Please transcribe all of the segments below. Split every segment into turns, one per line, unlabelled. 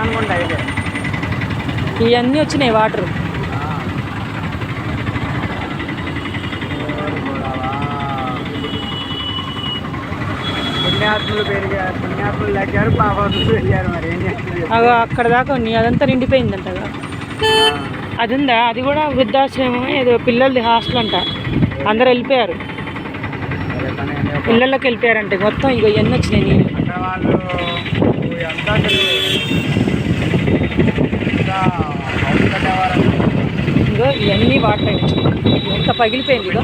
అనుకుంటా అయితే
ఇవన్నీ వచ్చినాయి వాటర్.
పుణ్యాత్ములు పెరిగారు పుణ్యాత్ములు తగ్గారు పాపాత్ములు పెరిగారు మరి. ఏం చేస్తారు
అగో అక్కడ దాకా ఉన్నాయి అదంతా నిండిపోయిందంటగా అది ఉందా అది కూడా వృద్ధాశ్రమం ఏదో పిల్లలది హాస్టల్ అంట. అందరు వెళ్ళిపోయారు. పిల్లలకి వెళ్ళిపోయారంటే. మొత్తం ఇక ఇవన్నీ వచ్చినాయి
అంటే వాళ్ళు ఎంత అసలు ఎంత హౌస్ కట్టేవారు
ఇగో ఇవన్నీ వాటర్ ఎంత పగిలిపోయింది ఇగో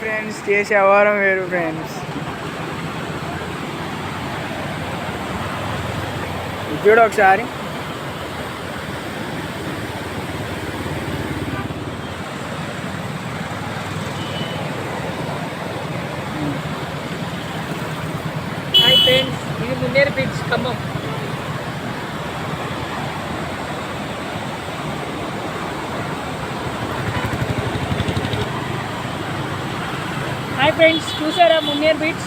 ఫ్రెండ్స్ చేసే వ్యవహారం వేరు ఫ్రెండ్స్ చూడు ఒకసారి.
ఫ్రెండ్స్ ఇది Munneru beach Khammam hi friends చూసారా మున్నేరు బీచ్